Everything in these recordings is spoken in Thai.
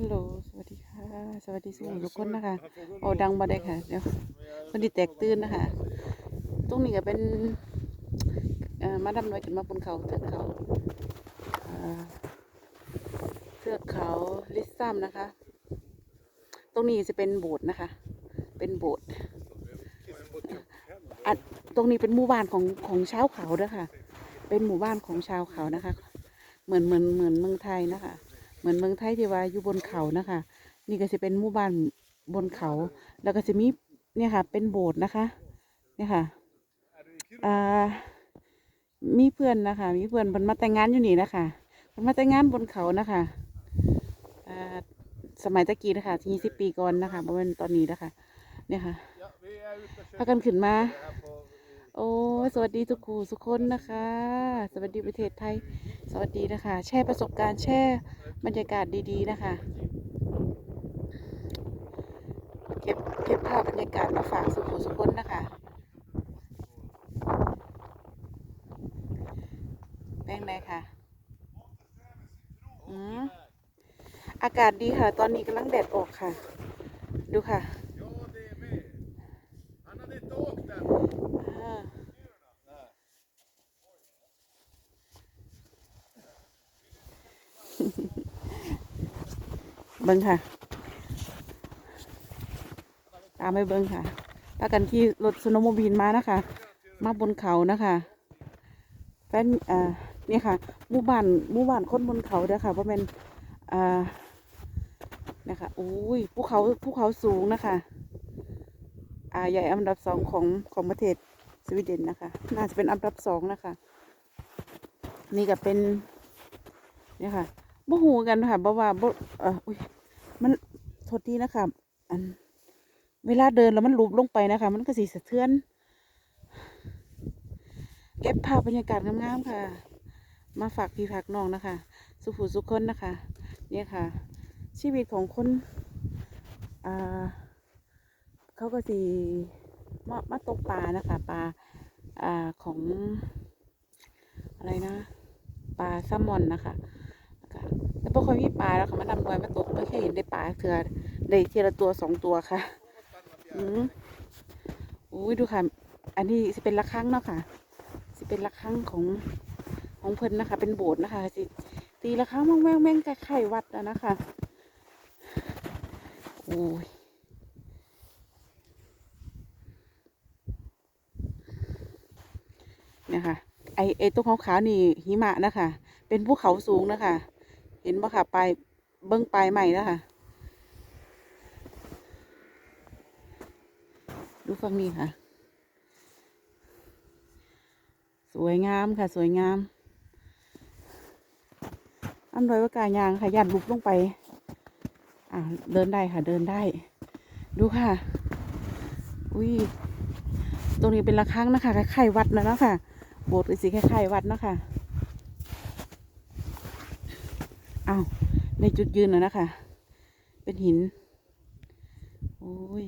ฮัลโหล สวัสดีค่ะ สวัสดีสุขุมทุกคนนะคะ โอ้ดังมาได้ค่ะ เดี๋ยวพอดีแตกตื่นนะคะ ตรงนี้ก็เป็นเอ่อมาดำน้อยขึ้นมาบนเขาเทือกเขาเอ่อเทือกเขาลิซซัมนะคะ ตรงนี้จะเป็นโบสถ์นะคะ เป็นโบสถ์อะตรงนี้เป็นหมู่บ้านของของชาวเขาเด้อค่ะ เป็นหมู่บ้านของชาวเขานะคะ เหมือนเหมือนเหมือนเมืองไทยนะคะ เหมือนเมืองไทยที่ว่าอยู่บนเขานะคะ นี่ก็จะเป็นหมู่บ้านบนเขา แล้วก็จะมีเนี่ยค่ะ เป็นโบสถ์นะคะ เนี่ยค่ะอ่ามีเพื่อนนะคะ มีเพื่อนมันมาแต่งงานอยู่นี่นะคะมันมาแต่งงานบนเขานะคะอ่าสมัยตะกี้นะคะยี่สิบปีก่อนนะคะประมาณตอนนี้นะคะ เนี่ยค่ะพากันขึ้นมา โอ้สวัสดีทุกคู่ทุกคนนะคะ สวัสดีประเทศไทย สวัสดีนะคะ แชร์ประสบการณ์แชร์บรรยากาศดีๆนะคะเก็บเก็บภาพบรรยากาศมาฝากสุขุสุคนนะคะแป้งไหนคะอืมอากาศดีค่ะ ตอนนี้กำลังแดดออกค่ะ ดูค่ะ เบิ้งค่ะ ตามไปเบิ้งค่ะพากันขี่รถสโนว์โมบิลมานะคะ มาบนเขานะคะแฟนอ่านี่ค่ะหมู่บ้านหมู่บ้านคนบนเขาเด้อค่ะเพราะเป็นอ่านะคะอุ้ยภูเขาภูเขาสูงนะคะ อ่าใหญ่อันดับสองของของประเทศสวีเดนนะคะ น่าจะเป็นอันดับสองนะคะ นี่ก็เป็นเนี่ยค่ะบ่หูกันค่ะบ่ว่าบ่เอออุ้ย มันโทษทีนะคะอัน เวลาเดินแล้วมันลุบลงไปนะคะ มันก็สีสะเทือน เก็บภาพบรรยากาศงามๆค่ะ มาฝากพี่ฝากน้องนะคะ สุขุสุขคนนะคะ เนี่ยค่ะ ชีวิตของคนอ่าเขาก็สิมามาตกปลานะคะปลาอ่าของอะไรนะปลาแซลมอนนะคะ แล้วพอค่อยมีปลาแล้วค่ะมาดำน้อยมาตกไม่เคยเห็นได้ปลาเถื่อได้ทีละตัวสองตัวค่ะ อืมอุ้ยดูค่ะ อันนี้สิเป็นละครั้งเนาะค่ะสิเป็นละครั้งของของเพิ่นนะคะ เป็นโบสถ์นะคะสิตีละครั้งแม่งแม่งแม่งไข่วัดแล้วนะคะโอ้ยเนี่ยค่ะไอไอตรงขาวๆนี่หิมะนะคะ เป็นภูเขาสูงนะคะ เห็นปะค่ะปลายเบิ้งปลายใหม่นะคะดูฝั่งนี้ค่ะ สวยงามค่ะ สวยงามอันดยว่ากายางค่ะยันลุกลงไป อ่าเดินได้ค่ะ เดินได้ ดูค่ะ อุ้ย ตรงนี้เป็นระฆังนะคะคล้ายๆวัดนะเนาะค่ะ โบสถ์ก็สีคล้ายๆวัดเนาะค่ะ อ้าวในจุดยืนนะนะคะ เป็นหิน โอ้ย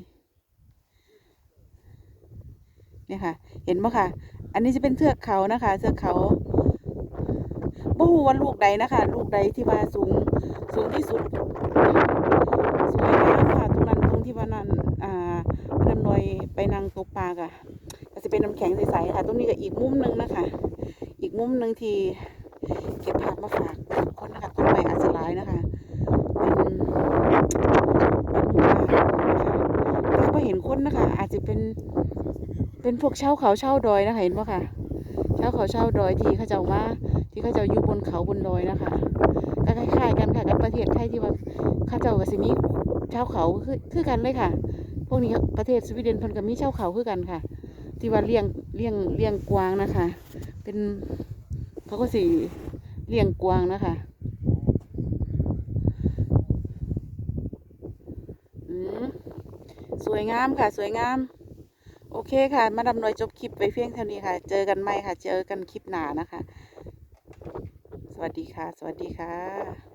เนี่ยค่ะ เห็นปะค่ะ อันนี้จะเป็นเทือกเขานะคะ เทือกเขาบ่ฮู้ว่าลูกใดนะคะ ลูกใดที่ว่าสูง สูงที่สุด สวยงามค่ะตรงนั้นตรงที่ว่านั้นอ่ามาดำน้อยไปนั่งตกปลาค่ะก็จะเป็นน้ำแข็งใสๆค่ะ ตรงนี้ก็อีกมุมหนึงนะคะ อีกมุมหนึ่งที่เก็บภาพมาฝากคนนะ ต้นไม้อัศรายนะคะเป็นเป็นหมู่บ้านนะคะแต่ก็เห็นคนนะคะ อาจจะเป็น เป็นพวกเช่าเขาเช่าดอยนะคะเห็นปะค่ะเช่าเขาเช่าดอยที่เขาเจ้ามาที่เขาเจ้าอยู่บนเขาบนดอยนะคะก็คล้ายๆกันค่ะกับประเทศไทยที่ว่าเขาเจ้าก็สิมีเช่าเขาคือคือกันเลยค่ะ พวกนี้ประเทศสวีเดนเพิ่นก็มีเช่าเขาคือกันค่ะ ที่ว่าเลี้ยงเลี้ยงเลี้ยงกวางนะคะ เป็นเขาก็สิเลี้ยงกวางนะคะอืมส วยงามค่ะ สวยงาม โอเคค่ะ มาดำหน่วยจบคลิปไปเพียงเท่านี้ค่ะ เจอกันใหม่ค่ะ เจอกันคลิปหน้านะคะ สวัสดีค่ะ สวัสดีค่ะ